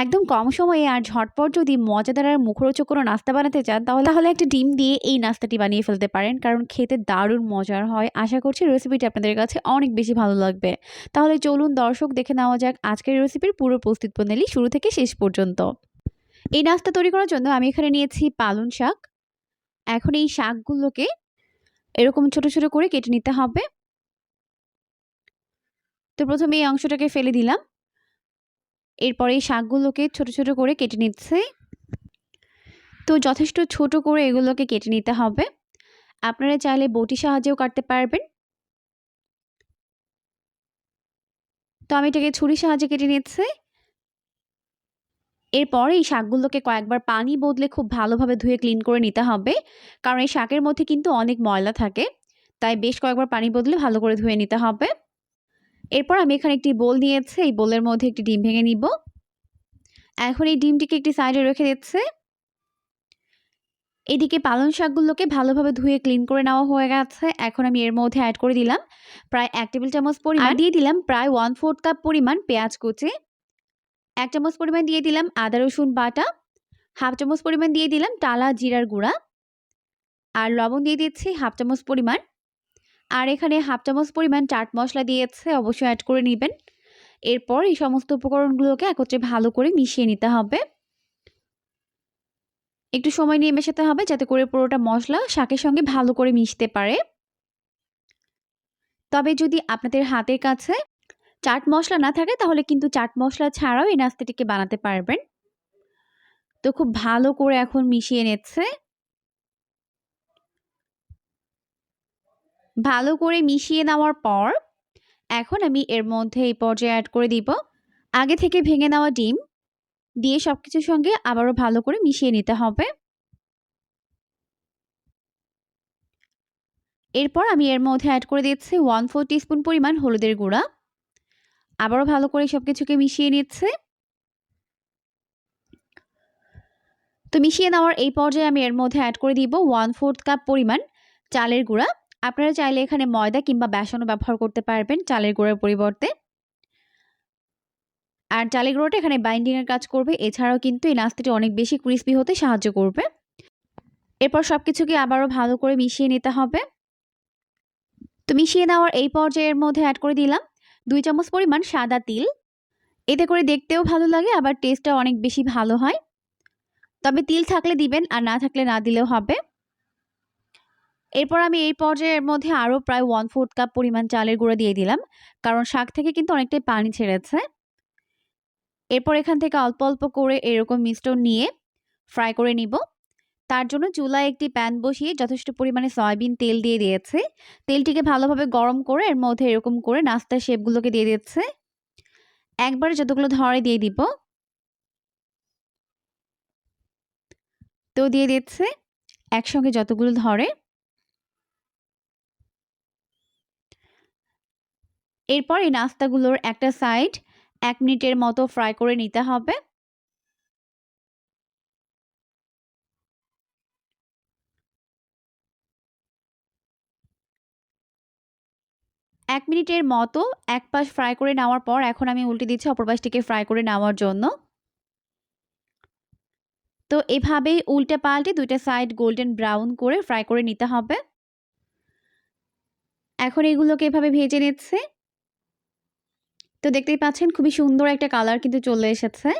একদম কম সময়ে আর ঝটপট যদি মজাদার আর মুখরোচক কোনো নাস্তা বানাতে চান, তাহলে তাহলে একটা ডিম দিয়ে এই নাস্তাটি বানিয়ে ফেলতে পারেন। কারণ খেতে দারুণ মজার হয়। আশা করছি রেসিপিটি আপনাদের কাছে অনেক বেশি ভালো লাগবে। তাহলে চলুন দর্শক দেখে নেওয়া যাক আজকের রেসিপির পুরো প্রস্তুত প্রণালী শুরু থেকে শেষ পর্যন্ত। এই নাস্তা তৈরি করার জন্য আমি এখানে নিয়েছি পালং শাক। এখন এই শাকগুলোকে এরকম ছোট ছোট করে কেটে নিতে হবে। তো প্রথমে এই অংশটাকে ফেলে দিলাম। এরপরে এই শাকগুলোকে ছোট ছোট করে কেটে নিচ্ছে। তো যথেষ্ট ছোট করে এগুলোকে কেটে নিতে হবে। আপনারা চাইলে বটি সাহায্যেও কাটতে পারবেন। তো আমি এটাকে ছুরি সাহায্যে কেটে নিচ্ছে। এরপর এই শাকগুলোকে কয়েকবার পানি বদলে খুব ভালোভাবে ধুয়ে ক্লিন করে নিতে হবে। কারণ এই শাকের মধ্যে কিন্তু অনেক ময়লা থাকে। তাই বেশ কয়েকবার পানি বদলে ভালো করে ধুয়ে নিতে হবে। এরপর আমি এখানে একটি বোল নিয়েছি এই বোলের মধ্যে একটি ডিম ভেঙে নিব। এখন এই ডিমটিকে একটি সাইডে রেখে দিচ্ছে। এদিকে পালং শাকগুলোকে ভালোভাবে ধুয়ে ক্লিন করে নেওয়া হয়ে গেছে। এখন আমি এর মধ্যে অ্যাড করে দিলাম প্রায় এক টেবিল চামচ পরিমাণ দিয়ে দিলাম প্রায় ওয়ান ফোর্থ কাপ পরিমাণ পেঁয়াজ কুচি। এক চামচ পরিমাণ দিয়ে দিলাম আদা রসুন বাটা। হাফ চামচ পরিমাণ দিয়ে দিলাম টালা জিরার গুঁড়া। আর লবণ দিয়ে দিচ্ছি হাফ চামচ পরিমাণ আর এখানে হাফ চামচ পরিমাণ চাট মশলা দিয়েছে, অবশ্যই অ্যাড করে নেবেন। এরপর এই সমস্ত উপকরণগুলোকে একত্রে ভালো করে মিশিয়ে নিতে হবে। একটু সময় নিয়ে মেশাতে হবে যাতে করে পুরোটা মশলা শাকের সঙ্গে ভালো করে মিশতে পারে। তবে যদি আপনাদের হাতের কাছে চাট মশলা না থাকে, তাহলে কিন্তু চাট মশলা ছাড়াও এই নাস্তাটিকে বানাতে পারবেন। তো খুব ভালো করে এখন মিশিয়ে নিচ্ছে। ভালো করে মিশিয়ে নেওয়ার পর, এখন আমি এর মধ্যে এই পর্যায়ে অ্যাড করে দিব। আগে থেকে ভেঙে নেওয়া ডিম দিয়ে সব কিছুর সঙ্গে আবারও ভালো করে মিশিয়ে নিতে হবে। এরপর আমি এর মধ্যে অ্যাড করে দিচ্ছি ওয়ান ফোর টিস্পুন পরিমাণ হলুদের গুঁড়া। আবারও ভালো করে সব কিছুকে মিশিয়ে নিচ্ছে। তো মিশিয়ে নেওয়ার এই পর্যায়ে আমি এর মধ্যে অ্যাড করে দিব ওয়ান ফোর্থ কাপ পরিমাণ চালের গুঁড়া। আপনারা চাইলে এখানে ময়দা কিংবা বেসনও ব্যবহার করতে পারবেন চালের গুঁড়োর পরিবর্তে। আর চালের গুঁড়োটা এখানে বাইন্ডিংয়ের কাজ করবে, এছাড়াও কিন্তু এই নাস্তাটি অনেক বেশি ক্রিস্পি হতে সাহায্য করবে। এরপর সব কিছুকে আবারও ভালো করে মিশিয়ে নিতে হবে। তো মিশিয়ে নেওয়ার এই পর্যায়ের মধ্যে অ্যাড করে দিলাম দুই চামচ পরিমাণ সাদা তিল। এতে করে দেখতেও ভালো লাগে, আবার টেস্টটা অনেক বেশি ভালো হয়। তবে তিল থাকলে দিবেন আর না থাকলে না দিলেও হবে। এরপর আমি এই পর্যায়ের মধ্যে আরও প্রায় ওয়ান ফোর্থ কাপ পরিমাণ চালের গুঁড়ো দিয়ে দিলাম। কারণ শাক থেকে কিন্তু অনেকটাই পানি ছেড়েছে। এরপর এখান থেকে অল্প অল্প করে এরকম মিষ্টন নিয়ে ফ্রাই করে নিব। তার জন্য চুলায় একটি প্যান বসিয়ে যথেষ্ট পরিমাণে সয়াবিন তেল দিয়ে দিয়েছে। তেলটিকে ভালোভাবে গরম করে এর মধ্যে এরকম করে নাস্তার শেপগুলোকে দিয়ে দিচ্ছে একবারে যতগুলো ধরে দিয়ে দিব। তো দিয়ে দিচ্ছে একসঙ্গে যতগুলো ধরে এরপর এই নাস্তাগুলোর একটা সাইড এক মিনিটের মতো ফ্রাই করে নিতে হবে। এক মিনিটের মতো এক পাশ ফ্রাই করে নেওয়ার পর এখন আমি উল্টে দিচ্ছি অপর পাশটিকে ফ্রাই করে নেওয়ার জন্য। তো এভাবেই উল্টে পাল্টে দুইটা সাইড গোল্ডেন ব্রাউন করে ফ্রাই করে নিতে হবে। এখন এগুলোকে এভাবে ভেজে নিচ্ছে। তো দেখতেই পাচ্ছেন খুবই সুন্দর একটা কালার কিন্তু চলে এসেছে।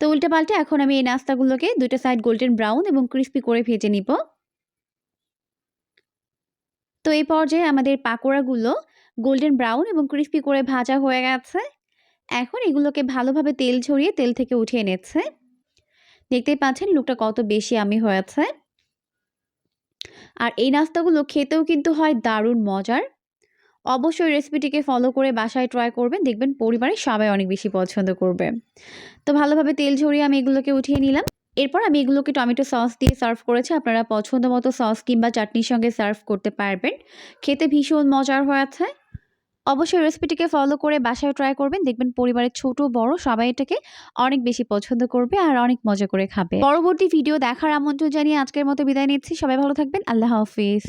তো উল্টে পাল্টে এখন আমি এই নাস্তাগুলোকে দুইটা সাইড গোল্ডেন ব্রাউন এবং ক্রিস্পি করে ভেজে নিব। তো এই পর্যায়ে আমাদের পাকোড়াগুলো গোল্ডেন ব্রাউন এবং ক্রিস্পি করে ভাজা হয়ে গেছে। এখন এগুলোকে ভালোভাবে তেল ঝরিয়ে তেল থেকে উঠিয়ে নিচ্ছে। দেখতেই পাচ্ছেন লুকটা কত বেশি আমি হয়েছে। আর এই নাস্তাগুলো খেতেও কিন্তু হয় দারুণ মজার। অবশ্যই রেসিপিটিকে ফলো করে বাসায় ট্রাই করবেন। দেখবেন পরিবারের সবাই অনেক বেশি পছন্দ করবে। তো ভালোভাবে তেল ঝরিয়ে আমি এগুলোকে উঠিয়ে নিলাম। এরপর আমি এগুলোকে টমেটো সস দিয়ে সার্ভ করেছি। আপনারা পছন্দ মতো সস কিংবা চাটনির সঙ্গে সার্ভ করতে পারবেন। খেতে ভীষণ মজার হয়েছে অবশ্যই রেসিপিটিকে ফলো করে বাসায় ট্রাই করবেন। দেখবেন পরিবারের ছোট, বড় সবাই এটাকে অনেক বেশি পছন্দ করবে আর অনেক মজা করে খাবে। পরবর্তী ভিডিও দেখার আমন্ত্রণ জানিয়ে আজকের মতো বিদায় নিচ্ছি। সবাই ভালো থাকবেন। আল্লাহ হাফিজ।